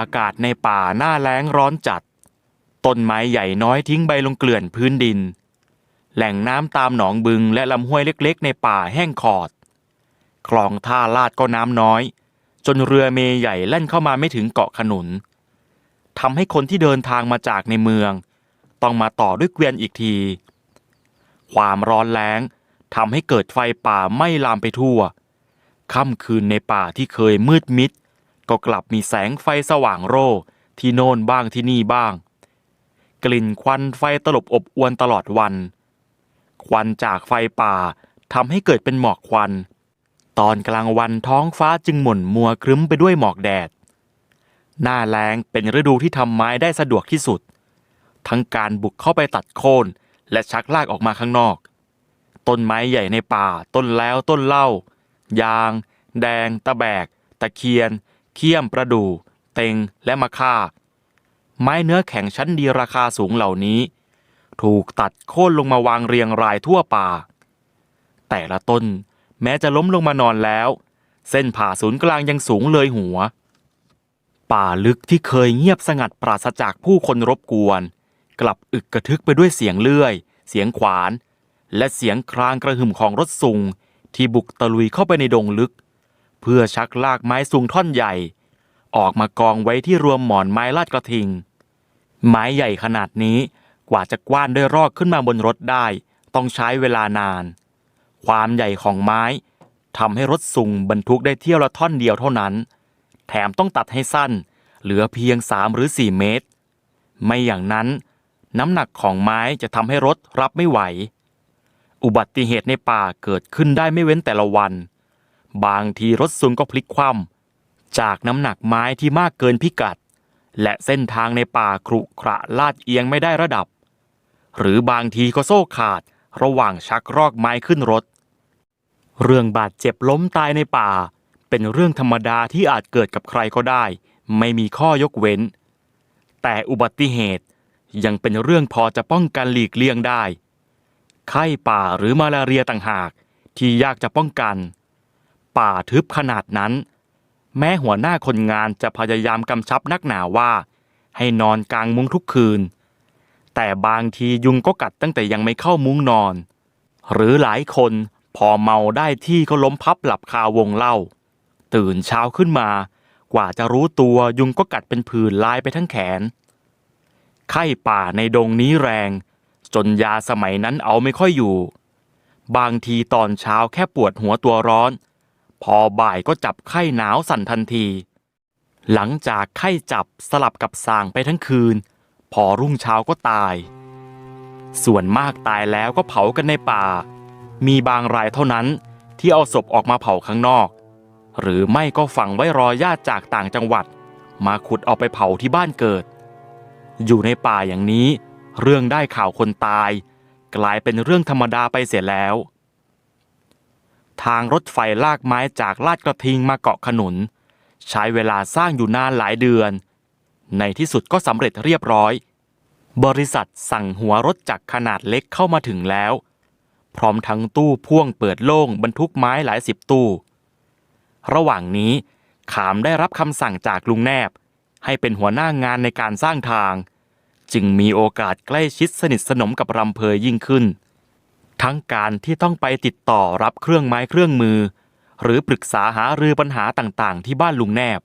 อากาศในป่าหน้าแล้งร้อนจัด ต้นไม้ใหญ่น้อยทิ้งใบลงเกลื่อนพื้นดิน แหล่งน้ำตามหนองบึงและลำห้วยเล็กๆ ในป่าแห้งขอด คลองท่าลาดก็น้ำน้อย จนเรือเมใหญ่แล่นเข้ามาไม่ถึงเกาะขนุนทำให้คนที่เดินทางมาจากในเมือง ต้องมาต่อด้วยเกวียนอีกที ความร้อนแล้งทำให้เกิดไฟป่าไหม้ลามไปทั่ว ค่ำคืนในป่าที่เคยมืดมิด ก็กลับมีแสงไฟสว่างโร่ที่โน่นบ้างที่นี่บ้าง กลิ่นควันไฟตลบอบอวนตลอดวัน ควันจากไฟป่าทำให้เกิดเป็นหมอกควัน ตอนกลางวันท้องฟ้าจึงหม่นมัวครึ้มไปด้วยหมอกแดด หน้าแล้งเป็นฤดูที่ทำไม้ได้สะดวกที่สุด ทั้งการบุกเข้าไปตัดโค่นและชักลากออกมาข้างนอก ต้นไม้ใหญ่ในป่า ต้นแล้วต้นเล่า ยาง แดง ตะแบก ตะเคียน เขี้ยมประดู่เต็งและมะค่า ไม้เนื้อแข็งชั้นดีราคาสูงเหล่านี้ ถูกตัดโค่นลงมาวางเรียงรายทั่วป่า แต่ละต้นแม้จะล้มลงมานอนแล้ว เส้นผ่าศูนย์กลางยังสูงเลยหัว ป่าลึกที่เคยเงียบสงัดปราศจากผู้คนรบกวน กลับอึกกระทึกไปด้วยเสียงเลื่อย เสียงขวาน และเสียงครางกระหึ่มของรถซุงที่บุกตะลุยเข้าไปในดงลึก เพื่อชักลากไม้ซุงท่อนใหญ่ ออกมากองไว้ที่รวมหมอนไม้ลาดกระทิง ไม้ใหญ่ขนาดนี้กว่าจะกว้านด้วยรอกขึ้นมาบนรถได้ ต้องใช้เวลานาน ความใหญ่ของไม้ทำให้รถซุงบรรทุกได้เที่ยวละท่อนเดียวเท่านั้น แถมต้องตัดให้สั้น เหลือเพียง3หรือ4เมตร ไม่อย่างนั้น น้ำหนักของไม้จะทำให้รถรับไม่ไหว อุบัติเหตุในป่าเกิดขึ้นได้ไม่เว้นแต่ละวัน บางทีรถซุงก็พลิกคว่ำจากน้ำหนักไม้ที่มากเกินพิกัด และเส้นทางในป่าครุขระลาดเอียงไม่ได้ระดับ หรือบางทีก็โซ่ขาดระหว่างชักรอกไม้ขึ้นรถ เรื่องบาดเจ็บล้มตายในป่า เป็นเรื่องธรรมดาที่อาจเกิดกับใครก็ได้ ไม่มีข้อยกเว้น แต่อุบัติเหตุยังเป็นเรื่องพอจะป้องกันหลีกเลี่ยงได้ ไข้ป่าหรือมาลาเรียต่างหากที่ยากจะป้องกัน ป่าทึบขนาดนั้น แม้หัวหน้าคนงานจะพยายามกำชับนักหนาว่า ให้นอนกลางมุ้งทุกคืน แต่บางทียุงก็กัดตั้งแต่ยังไม่เข้ามุ้งนอน หรือหลายคนพอเมาได้ที่ก็ล้มพับหลับคาวงเล่า ตื่นเช้าขึ้นมา กว่าจะรู้ตัวยุงก็กัดเป็นผื่นลายไปทั้งแขน ไข้ป่าในดงนี้แรง จนยาสมัยนั้นเอาไม่ค่อยอยู่ บางทีตอนเช้าแค่ปวดหัวตัวร้อน พอบ่ายก็จับไข้หนาวสั่นทันที หลังจากไข้จับสลับกับสางไปทั้งคืน พอรุ่งเช้าก็ตาย ส่วนมากตายแล้วก็เผากันในป่า มีบางรายเท่านั้นที่เอาศพออกมาเผาข้างนอก หรือไม่ก็ฝังไว้รอญาติจากต่างจังหวัด มาขุดเอาไปเผาที่บ้านเกิด อยู่ในป่าอย่างนี้ เรื่องได้ข่าวคนตาย กลายเป็นเรื่องธรรมดาไปเสียแล้ว ทางรถไฟลากไม้จากลาดกระทิงมาเกาะขนุน ใช้เวลาสร้างอยู่นานหลายเดือน ในที่สุดก็สำเร็จเรียบร้อย บริษัทสั่งหัวรถจักรขนาดเล็กเข้ามาถึงแล้ว พร้อมทั้งตู้พ่วงเปิดโล่งบรรทุกไม้หลายสิบตู้ ระหว่างนี้ขามได้รับคำสั่งจากลุงแนบ ให้เป็นหัวหน้างานในการสร้างทาง จึงมีโอกาสใกล้ชิดสนิทสนมกับรำเพยยิ่งขึ้น ทั้งการที่ต้องไปติดต่อรับเครื่องไม้เครื่องมือ หรือปรึกษาหารือปัญหาต่างๆ ที่บ้านลุงแนบ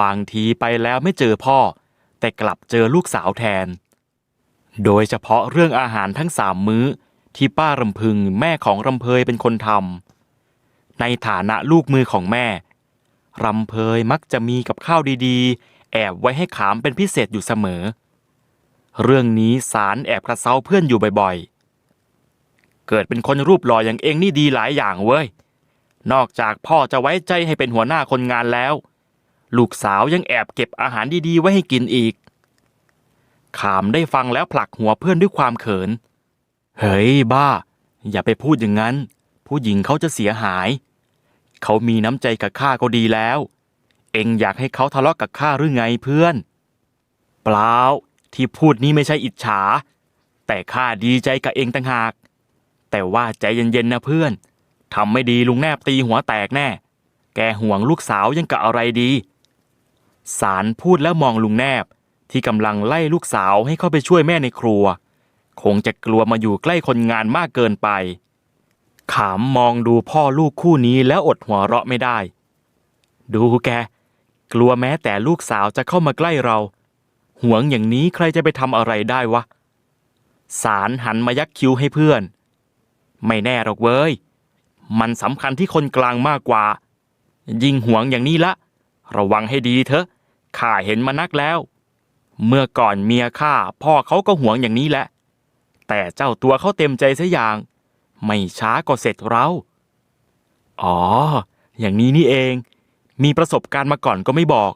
บางทีไปแล้วไม่เจอพ่อ แต่กลับเจอลูกสาวแทน โดยเฉพาะเรื่องอาหารทั้งสามมื้อ ที่ป้ารำพึงแม่ของรำเพยเป็นคนทำในฐานะลูกมือของแม่รำเพยมักจะมีกับข้าวดีๆ แอบไว้ให้ขามเป็นพิเศษอยู่เสมอ เรื่องนี้สารแอบกระเซาเพื่อนอยู่บ่อยๆ เกิดเป็นคนรูปหล่ออย่างเองนี่ดีหลายอย่างเว้ย นอกจากพ่อจะไว้ใจให้เป็นหัวหน้าคนงานแล้ว ลูกสาวยังแอบเก็บอาหารดีๆ ไว้ให้กินอีก ขามได้ฟังแล้วผลักหัวเพื่อนด้วยความเขิน เฮ้ยบ้า อย่าไปพูดอย่างนั้น ผู้หญิงเขาจะเสียหาย เขามีน้ำใจกับข้าก็ดีแล้ว เองอยากให้เขาทะเลาะกับข้าหรือไงเพื่อน เปล่าที่พูดนี้ไม่ใช่อิจฉา แต่ข้าดีใจกับเองต่างหาก แต่ว่าใจเย็นๆนะเพื่อนทำไม่ดีลุงแนบตีหัวแตกแน่ แกห่วงลูกสาวยังกับอะไรดี สารพูดแล้วมองลุงแนบที่กำลังไล่ลูกสาวให้เข้าไปช่วยแม่ในครัว คงจะกลัวมาอยู่ใกล้คนงานมากเกินไป ขามมองดูพ่อลูกคู่นี้แล้วอดหัวเราะไม่ได้ ดูแก กลัวแม้แต่ลูกสาวจะเข้ามาใกล้เรา ห่วงอย่างนี้ใครจะไปทำอะไรได้วะ สารหันมายักคิ้วให้เพื่อน ไม่แน่หรอกเว้ย มันสำคัญที่คนกลางมากกว่า ยิ่งหวงอย่างนี้ละ ระวังให้ดีเถอะ ข้าเห็นมานักแล้ว เมื่อก่อนเมียข้าพ่อเขาก็หวงอย่างนี้แหละ แต่เจ้าตัวเขาเต็มใจเสอย่าง ไม่ช้าก็เสร็จเรา อ๋อ อย่างนี้นี่เอง มีประสบการณ์มาก่อนก็ไม่บอก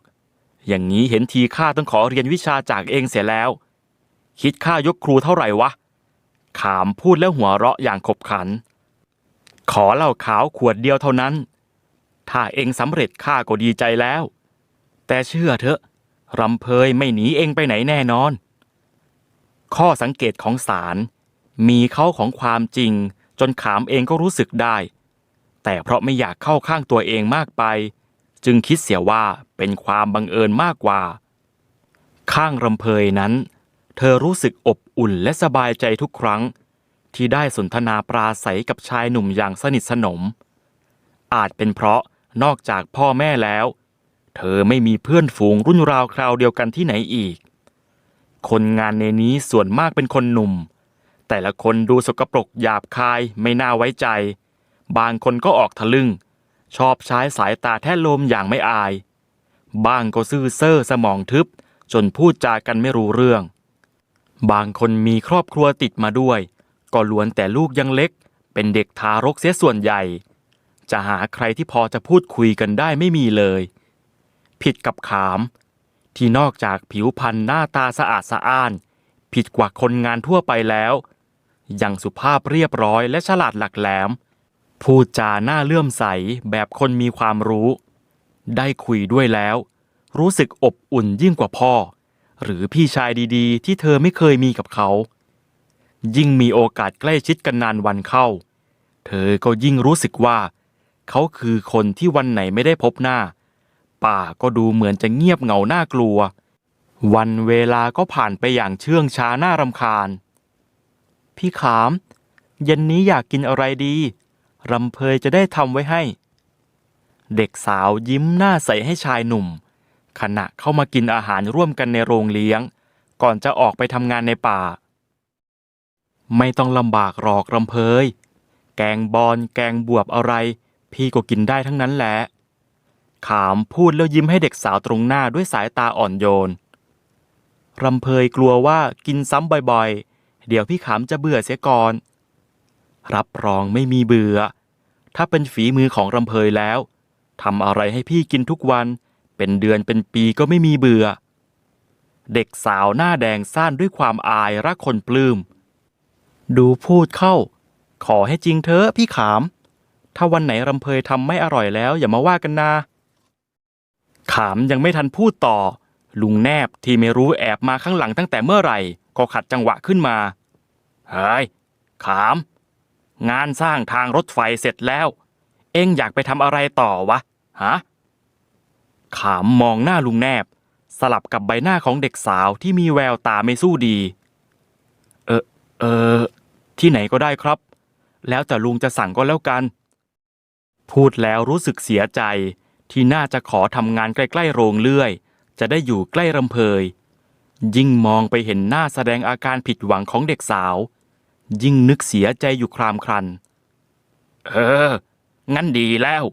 อย่างนี้เห็นทีข้าต้องขอเรียนวิชาจากเองเสียแล้ว คิดค่ายกครูเท่าไหร่วะ ขามพูดแล้วหัวเราะอย่างขบขัน ขอเหล้าขาวขวดเดียวเท่านั้น ถ้าเองสำเร็จข้าก็ดีใจแล้ว แต่เชื่อเถอะรำเพยไม่หนีเองไปไหนแน่นอน ข้อสังเกตของสารมีเขาของความจริงจนขามเองก็รู้สึกได้ แต่เพราะไม่อยากเข้าข้างตัวเองมากไป จึงคิดเสียว่าเป็นความบังเอิญมากกว่า ข้างรำเพยนั้น เธอรู้สึกอบอุ่นและสบายใจทุกครั้ง ที่ได้สนทนาปราศัยกับชายหนุ่มอย่างสนิทสนม อาจเป็นเพราะนอกจากพ่อแม่แล้ว เธอไม่มีเพื่อนฝูงรุ่นราวคราวเดียวกันที่ไหนอีก คนงานในนี้ส่วนมากเป็นคนหนุ่ม แต่ละคนดูสกปรกหยาบคายไม่น่าไว้ใจ บางคนก็ออกทะลึ่ง ชอบใช้สายตาแท้ลมอย่างไม่อาย บ้างก็ซื่อเซ่อสมองทึบจนพูดจากันไม่รู้เรื่อง บางคนมีครอบครัวติดมาด้วย ก็ล้วนแต่ลูกยังเล็ก เป็นเด็กทารกเสียส่วนใหญ่ จะหาใครที่พอจะพูดคุยกันได้ไม่มีเลย ผิดกับขาม ที่นอกจากผิวพรรณหน้าตาสะอาดสะอ้าน ผิดกว่าคนงานทั่วไปแล้ว ยังสุภาพเรียบร้อยและฉลาดหลักแหลม พูดจาหน้าเลื่อมใสแบบคนมีความรู้ ได้คุยด้วยแล้ว รู้สึกอบอุ่นยิ่งกว่าพ่อ หรือพี่ชายดีๆ ที่เธอไม่เคยมีกับเขา ยิ่งมีโอกาสใกล้ชิดกันนานวันเข้า เธอก็ยิ่งรู้สึกว่า เขาคือคนที่วันไหนไม่ได้พบหน้า ป่าก็ดูเหมือนจะเงียบเหงาหน่ากลัว วันเวลาก็ผ่านไปอย่างเชื่องช้าน่ารำคาญ พี่ขาม เย็นนี้อยากกินอะไรดีรำเพยจะได้ทำไว้ให้ เด็กสาวยิ้มหน้าใสให้ชายหนุ่ม ขณะเข้ามากินอาหารร่วมกันในโรงเลี้ยง ก่อนจะออกไปทำงานในป่า ไม่ต้องลำบากหรอกรำเพย แกงบอนแกงบวบอะไร พี่ก็กินได้ทั้งนั้นแหละ ขามพูดแล้วยิ้มให้เด็กสาวตรงหน้าด้วยสายตาอ่อนโยนรำเพยกลัวว่ากินซ้ำบ่อยๆ เดี๋ยวพี่ขามจะเบื่อเสียก่อน รับรองไม่มีเบื่อ ถ้าเป็นฝีมือของรำเพยแล้วทำอะไรให้พี่กินทุกวัน เป็นเดือนเป็นปีก็ไม่มีเบื่อ เด็กสาวหน้าแดงซ่านด้วยความอายรักคนปลื้ม ดูพูดเข้า ขอให้จริงเถอะพี่ขาม ถ้าวันไหนรำเพยทำไม่อร่อยแล้ว อย่ามาว่ากันนาขามยังไม่ทันพูดต่อ ลุงแนบที่ไม่รู้แอบมาข้างหลังตั้งแต่เมื่อไหร่ ก็ขัดจังหวะขึ้นมาเฮ้ยขาม งานสร้างทางรถไฟเสร็จแล้ว เอ็งอยากไปทำอะไรต่อวะฮะ ขามมองหน้าลุงแนบ สลับกับใบหน้าของเด็กสาวที่มีแววตาไม่สู้ดี เออเออ ที่ไหนก็ได้ครับ แล้วแต่ลุงจะสั่งก็แล้วกัน พูดแล้วรู้สึกเสียใจที่น่าจะขอทำงานใกล้ๆโรงเลื่อย จะได้อยู่ใกล้รำเพย ยิ่งมองไปเห็นหน้าแสดงอาการผิดหวังของเด็กสาว ยิ่งนึกเสียใจอยู่ครามครัน เออ งั้นดีแล้ว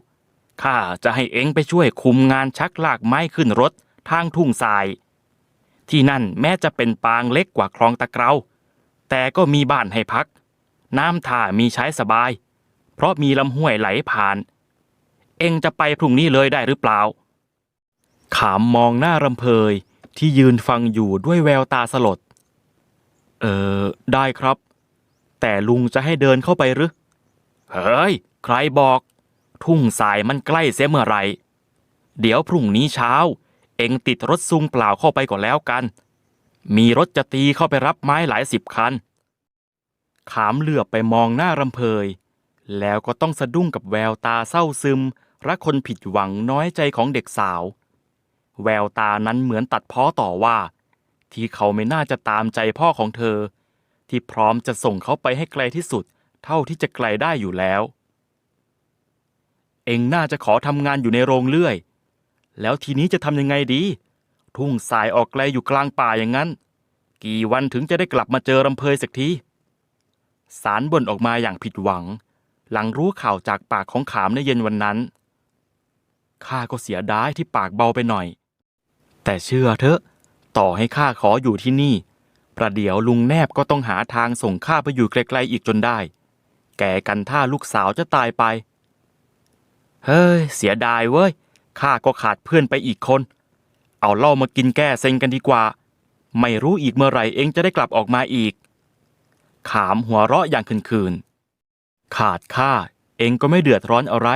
ข้าจะให้เอ็งไปช่วยคุมงานชักลากไม้ขึ้นรถทางทุ่งทราย ที่นั่นแม้จะเป็นปางเล็กกว่าคลองตะเกราแต่ก็มีบ้านให้พัก น้ำท่ามีใช้สบาย เพราะมีลำห้วยไหลผ่าน เอ็งจะไปพรุ่งนี้เลยได้หรือเปล่า ขามมองหน้ารำเพยที่ยืนฟังอยู่ด้วยแววตาสลด เออ ได้ครับ แต่ลุงจะให้เดินเข้าไปหรือ เฮ้ย ใครบอก ทุ่งสายมันใกล้เสียเมื่อไร เดี๋ยวพรุ่งนี้เช้า เอ็งติดรถซุงเปล่าเข้าไปก่อนแล้วกัน มีรถจะตีเข้าไปรับไม้หลายสิบคัน ขามเหลือบไปมองหน้ารำเพย แล้วก็ต้องสะดุ้งกับแววตาเศร้าซึมรักคนผิดหวังน้อยใจของเด็กสาว แววตานั้นเหมือนตัดเพ้อต่อว่า ที่เขาไม่น่าจะตามใจพ่อของเธอ ที่พร้อมจะส่งเขาไปให้ไกลที่สุดเท่าที่จะไกลได้อยู่แล้ว เองน่าจะขอทำงานอยู่ในโรงเลื่อย แล้วทีนี้จะทำยังไงดี ทุ่งสายออกไกลอยู่กลางป่าอย่างนั้น กี่วันถึงจะได้กลับมาเจอรำเพยสักทีสารบ่นออกมาอย่างผิดหวัง หลังรู้ข่าวจากปากของขามในเย็นวันนั้นข้าก็เสียดายที่ปากเบาไปหน่อย แต่เชื่อเถอะ ต่อให้ข้าขออยู่ที่นี่ ประเดี๋ยวลุงแนบก็ต้องหาทางส่งข้าไปอยู่ไกลๆอีกจนได้ แก่กันถ้าลูกสาวจะตายไป เฮ้ย เสียดายเว้ย ข้าก็ขาดเพื่อนไปอีกคน เอาเหล้ามากินแก้เซ็งกันดีกว่า ไม่รู้อีกเมื่อไหร่เองจะได้กลับออกมาอีก ขามหัวเราะอย่างคืนๆ ขาดข้าเองก็ไม่เดือดร้อนอะไร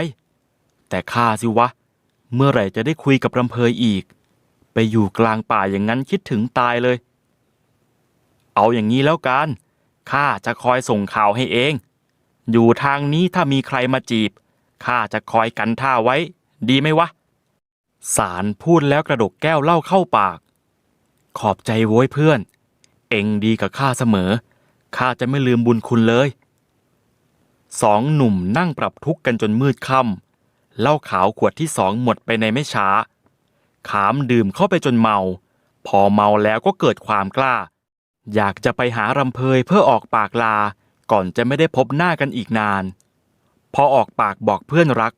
แต่ข้าสิวะ เมื่อไหร่จะได้คุยกับรำเพยอีก ไปอยู่กลางป่าอย่างนั้นคิดถึงตายเลย เอาอย่างนี้แล้วกัน ข้าจะคอยส่งข่าวให้เอง อยู่ทางนี้ถ้ามีใครมาจีบ ข้าจะคอยกันท่าไว้ ดีไหมวะ สารพูดแล้วกระดกแก้วเหล้าเข้าปาก ขอบใจโว้ยเพื่อน เองดีกับข้าเสมอ ข้าจะไม่ลืมบุญคุณเลย สองหนุ่มนั่งปรับทุกข์กันจนมืดค่ำเหล้าขาวขวดที่สองหมดไปในไม่ช้า ขามดื่มเข้าไปจนเมา พอเมาแล้วก็เกิดความกล้า อยากจะไปหารำเพยเพื่อออกปากลา ก่อนจะไม่ได้พบหน้ากันอีกนาน พอออกปากบอกเพื่อนรัก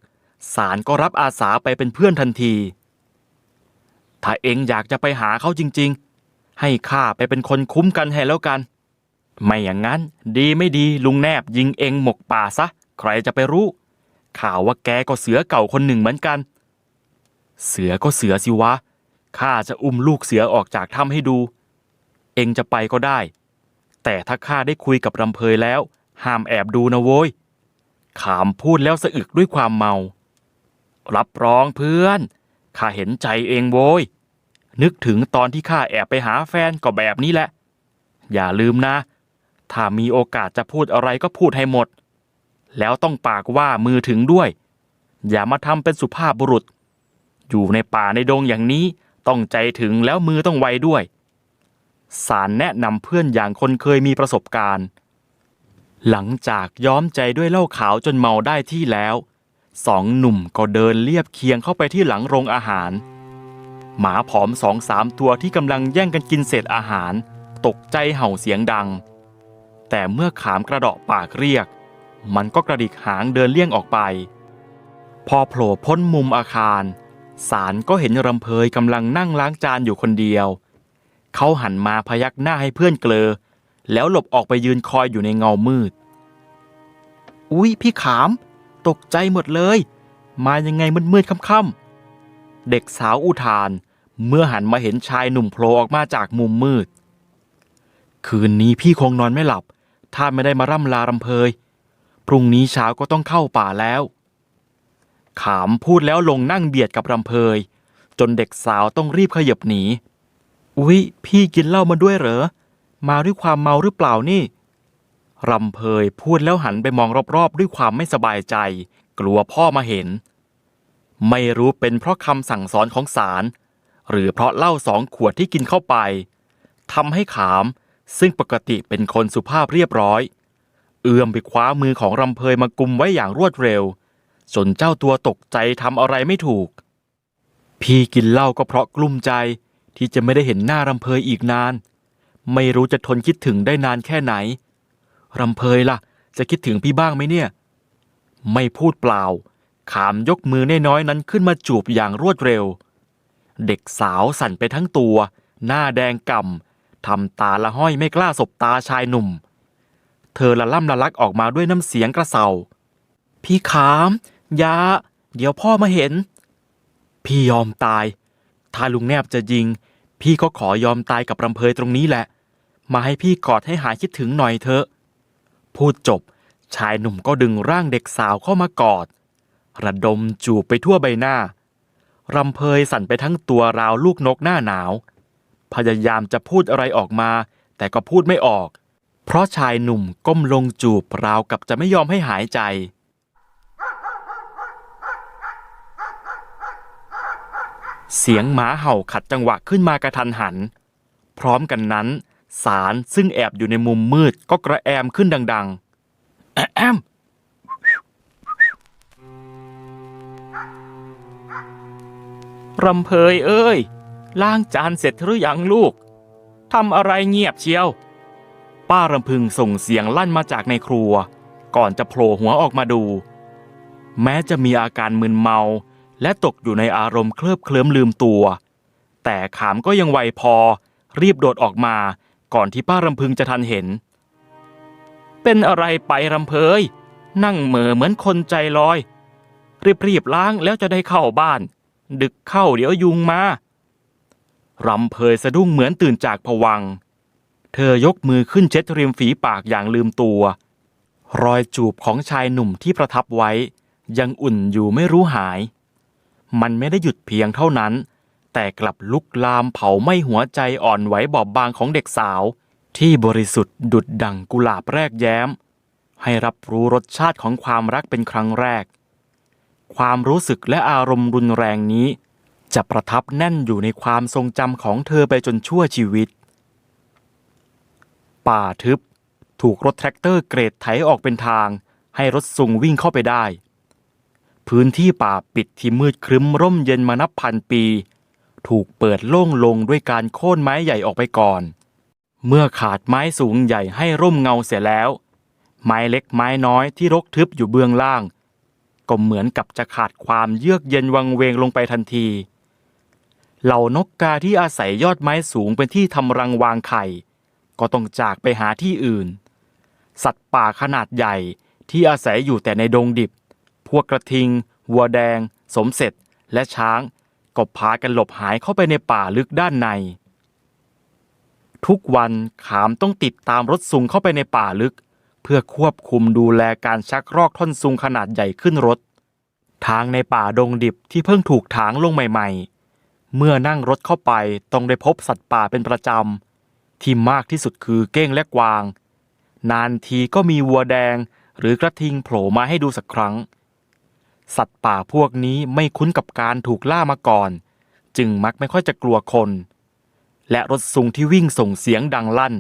สารก็รับอาสาไปเป็นเพื่อนทันที ถ้าเองอยากจะไปหาเขาจริง ๆ ให้ข้าไปเป็นคนคุ้มกันให้แล้วกัน ไม่อย่างนั้น ดีไม่ดีลุงแนบยิงเองหมกป่าซะ ใครจะไปรู้ ข่าวว่าแกก็เสือเก่าคนหนึ่งเหมือนกัน เสือก็เสือสิวะ ข้าจะอุ้มลูกเสือออกจากถ้ำให้ดู เองจะไปก็ได้ แต่ถ้าข้าได้คุยกับรำเพยแล้ว ห้ามแอบดูนะโว้ย ขามพูดแล้วสะอึกด้วยความเมา รับรองเพื่อน ข้าเห็นใจเองโว้ย นึกถึงตอนที่ข้าแอบไปหาแฟนก็แบบนี้แหละ อย่าลืมนะ ถ้ามีโอกาสจะพูดอะไรก็พูดให้หมด แล้วต้องปากว่ามือถึงด้วย อย่ามาทำเป็นสุภาพบุรุษ อยู่ในป่าในดงอย่างนี้ต้องใจถึงแล้วมือต้องไวด้วยสารแนะนำเพื่อนอย่างคนเคยมีประสบการณ์ หลังจากย้อมใจด้วยเหล้าขาวจนเมาได้ที่แล้ว สองหนุ่มก็เดินเลียบเคียงเข้าไปที่หลังโรงอาหาร หมาผอมสองสามตัวที่กำลังแย่งกันกินเศษอาหาร ตกใจเห่าเสียงดัง แต่เมื่อขามกระเดาะปากเรียก มันก็กระดิกหางเดินเลี่ยงออกไป พอโผล่พ้นมุมอาคารสารก็เห็นรำเพยกำลังนั่งล้างจานอยู่คนเดียว เขาหันมาพยักหน้าให้เพื่อนเกลอ แล้วหลบออกไปยืนคอยอยู่ในเงามืด อุ๊ย พี่ขาม ตกใจหมดเลย มายังไงมืดๆค่ำๆเด็กสาวอุทาน เมื่อหันมาเห็นชายหนุ่มโผล่ออกมาจากมุมมืด คืนนี้พี่คงนอนไม่หลับ ถ้าไม่ได้มาร่ำลารำเพย พรุ่งนี้เช้าก็ต้องเข้าป่าแล้ว ขามพูดแล้วลงนั่งเบียดกับรำเพย จนเด็กสาวต้องรีบขยับหนี อุ๊ย พี่กินเหล้ามาด้วยเหรอ มาด้วยความเมาหรือเปล่านี่ รำเพยพูดแล้วหันไปมองรอบๆ ด้วยความไม่สบายใจ กลัวพ่อมาเห็น ไม่รู้เป็นเพราะคำสั่งสอนของศาลหรือเพราะเหล้าสองขวดที่กินเข้าไปทำให้ขามซึ่งปกติเป็นคนสุภาพเรียบร้อย เอื้อมไปคว้ามือของรำเพยมากุมไว้อย่างรวดเร็วจนเจ้าตัวตกใจทำอะไรไม่ถูก พี่กินเหล้าก็เพราะกลุ้มใจที่จะไม่ได้เห็นหน้ารำเพยอีกนาน ไม่รู้จะทนคิดถึงได้นานแค่ไหนรำเพยล่ะ จะคิดถึงพี่บ้างไหมเนี่ย ไม่พูดเปล่า ขามยกมือน้อยๆนั้นขึ้นมาจูบอย่างรวดเร็ว เด็กสาวสั่นไปทั้งตัว หน้าแดงก่ำทำตาละห้อยไม่กล้าสบตาชายหนุ่ม เธอละล่ำละลักออกมาด้วยน้ำเสียงกระเซาพี่ขามยาเดี๋ยวพ่อมาเห็น พี่ยอมตาย ถ้าลุงแนบจะยิง พี่ก็ขอยอมตายกับรำเพยตรงนี้แหละ มาให้พี่กอดให้หายคิดถึงหน่อยเถอะ พูดจบ ชายหนุ่มก็ดึงร่างเด็กสาวเข้ามากอด ระดมจูบไปทั่วใบหน้ารำเพยสั่นไปทั้งตัวราวลูกนกหน้าหนาว พยายามจะพูดอะไรออกมา แต่ก็พูดไม่ออก เพราะชายหนุ่มก้มลงจูบราวกับจะไม่ยอมให้หายใจเสียงหมาเห่าขัดจังหวะขึ้นมากระทันหัน พร้อมกันนั้น สารซึ่งแอบอยู่ในมุมมืดก็กระแอมขึ้นดังๆ แอมรำเพยเอ้ย ล้างจานเสร็จหรือยังลูก ทำอะไรเงียบเชียว ป้ารำพึงส่งเสียงลั่นมาจากในครัว ก่อนจะโผล่หัวออกมาดู แม้จะมีอาการมึนเมา และตกอยู่ในอารมณ์เคลิบเคลิ้มลืมตัว แต่ขามก็ยังไวพอ รีบโดดออกมา ก่อนที่ป้ารำพึงจะทันเห็น เป็นอะไรไปรำเพย นั่งเหม่อเหมือนคนใจลอย รีบๆล้างแล้วจะได้เข้าบ้าน ดึกเข้าเดี๋ยวยุงมารำเพยสะดุ้งเหมือนตื่นจากผวัง เธอยกมือขึ้นเช็ดริมฝีปากอย่างลืมตัว รอยจูบของชายหนุ่มที่ประทับไว้ ยังอุ่นอยู่ไม่รู้หาย มันไม่ได้หยุดเพียงเท่านั้น แต่กลับลุกลามเผาไหม้หัวใจอ่อนไหวบอบบางของเด็กสาว ที่บริสุทธิ์ดุดดั่งกุหลาบแรกแย้ม ให้รับรู้รสชาติของความรักเป็นครั้งแรก ความรู้สึกและอารมณ์รุนแรงนี้ จะประทับแน่นอยู่ในความทรงจำของเธอไปจนชั่วชีวิต ป่าทึบ ถูกรถแทรกเตอร์เกรดไถออกเป็นทาง ให้รถซุงวิ่งเข้าไปได้ พื้นที่ป่าปิดที่มืดครึ้มร่มเย็นมานับพันปี ถูกเปิดโล่งลงด้วยการโค่นไม้ใหญ่ออกไปก่อน เมื่อขาดไม้สูงใหญ่ให้ร่มเงาเสียแล้ว ไม้เล็กไม้น้อยที่รกทึบอยู่เบื้องล่าง ก็เหมือนกับจะขาดความเยือกเย็นวังเวงลงไปทันที เหล่านกกาที่อาศัยยอดไม้สูงเป็นที่ทำรังวางไข่ ก็ต้องจากไปหาที่อื่น สัตว์ป่าขนาดใหญ่ที่อาศัยอยู่แต่ในดงดิบ พวกกระทิง วัวแดง สมเสร็จและช้าง ก็พากันหลบหายเข้าไปในป่าลึกด้านใน ทุกวันขามต้องติดตามรถซุงเข้าไปในป่าลึก เพื่อควบคุมดูแลการชักรอกท่อนซุงขนาดใหญ่ขึ้นรถ ทางในป่าดงดิบที่เพิ่งถูกถางลงใหม่ๆ เมื่อนั่งรถเข้าไปต้องได้พบสัตว์ป่าเป็นประจำ ที่มากที่สุดคือเก้งและกวาง นานทีก็มีวัวแดงหรือกระทิงโผล่มาให้ดูสักครั้ง สัตว์ป่าพวกนี้ไม่คุ้นกับการถูกล่ามาก่อน จึงมักไม่ค่อยจะกลัวคน และรถซุงที่วิ่งส่งเสียงดังลั่น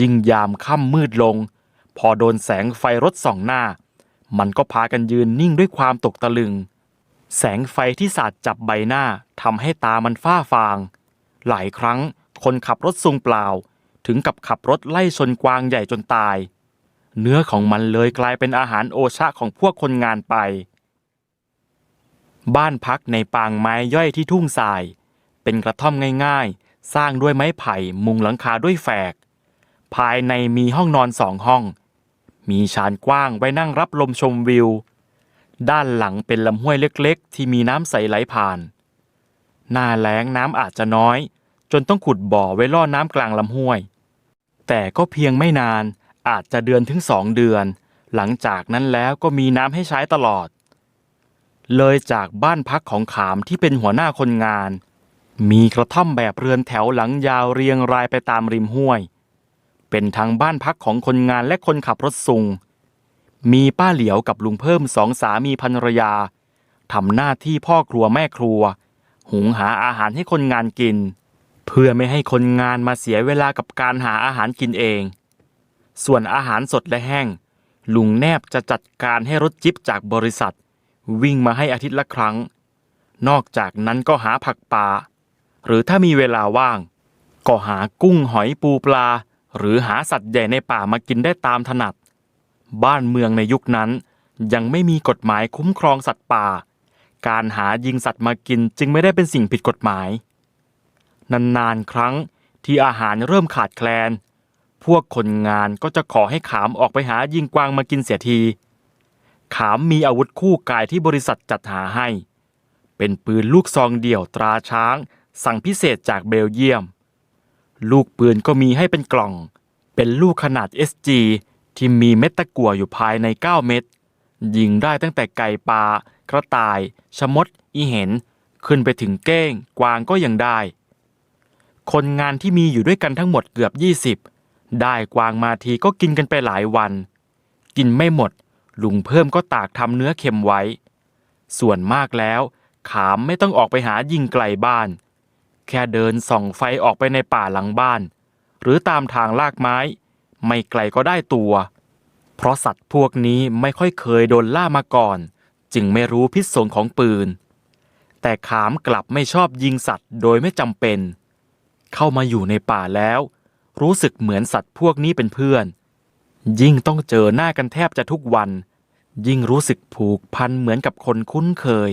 ยิ่งยามค่ำมืดลง พอโดนแสงไฟรถส่องหน้า มันก็พากันยืนนิ่งด้วยความตกตะลึง แสงไฟที่สาดจับใบหน้าทำให้ตามันฝ้าฟาง หลายครั้งคนขับรถซุงเปล่า ถึงกับขับรถไล่ชนกวางใหญ่จนตาย เนื้อของมันเลยกลายเป็นอาหารโอชะของพวกคนงานไป บ้านพักในปางไม้ย่อยที่ทุ่งทราย เป็นกระท่อมง่ายๆ สร้างด้วยไม้ไผ่มุงหลังคาด้วยแฝก ภายในมีห้องนอนสองห้อง มีชานกว้างไว้นั่งรับลมชมวิว ด้านหลังเป็นลำห้วยเล็กๆ ที่มีน้ำใสไหลผ่าน หน้าแล้งน้ำอาจจะน้อย จนต้องขุดบ่อไว้ล่อน้ำกลางลำห้วย แต่ก็เพียงไม่นานอาจจะเดือนถึงสองเดือน หลังจากนั้นแล้วก็มีน้ำให้ใช้ตลอด เลยจากบ้านพักของขามที่เป็นหัวหน้าคนงาน มีกระท่อมแบบเรือนแถวหลังยาวเรียงรายไปตามริมห้วย เป็นทั้งบ้านพักของคนงานและคนขับรถซุง มีป้าเหลียวกับลุงเพิ่มสองสามีภรรยาทำหน้าที่พ่อครัวแม่ครัว หุงหาอาหารให้คนงานกิน เพื่อไม่ให้คนงานมาเสียเวลากับการหาอาหารกินเอง ส่วนอาหารสดและแห้ง ลุงแนบจะจัดการให้รถจิ๊บจากบริษัท วิ่งมาให้อาทิตย์ละครั้ง นอกจากนั้นก็หาผักปลาหรือถ้ามีเวลาว่าง ก็หากุ้งหอยปูปลา หรือหาสัตว์ใหญ่ในป่ามากินได้ตามถนัด บ้านเมืองในยุคนั้น ยังไม่มีกฎหมายคุ้มครองสัตว์ป่า การหายิงสัตว์มากินจึงไม่ได้เป็นสิ่งผิดกฎหมาย นานๆครั้งที่อาหารเริ่มขาดแคลน พวกคนงานก็จะขอให้ขามออกไปหายิงกวางมากินเสียที ขามมีอาวุธคู่กายที่บริษัทจัดหาให้ เป็นปืนลูกซองเดี่ยวตราช้าง สั่งพิเศษจากเบลเยียม ลูกปืนก็มีให้เป็นกล่อง เป็นลูกขนาด SG ที่มีเม็ดตะกั่วอยู่ภายใน 9 เม็ดยิงได้ตั้งแต่ไก่ปลากระต่ายชะมด อีเห็น ขึ้นไปถึงเก้ง กวางก็ยังได้ คนงานที่มีอยู่ด้วยกันทั้งหมดเกือบ 20 ได้กวางมาทีก็กินกันไปหลายวัน กินไม่หมด ลุงเพิ่มก็ตากทำเนื้อเค็มไว้ ส่วนมากแล้ว ขามไม่ต้องออกไปหายิงไกลบ้าน แค่เดินส่องไฟออกไปในป่าหลังบ้าน หรือตามทางลากไม้ ไม่ไกลก็ได้ตัว เพราะสัตว์พวกนี้ไม่ค่อยเคยโดนล่ามาก่อน จึงไม่รู้พิษสงของปืน แต่ขามกลับไม่ชอบยิงสัตว์โดยไม่จำเป็น เข้ามาอยู่ในป่าแล้ว รู้สึกเหมือนสัตว์พวกนี้เป็นเพื่อนยิ่งต้องเจอหน้ากันแทบจะทุกวัน ยิ่งรู้สึกผูกพันเหมือนกับคนคุ้นเคย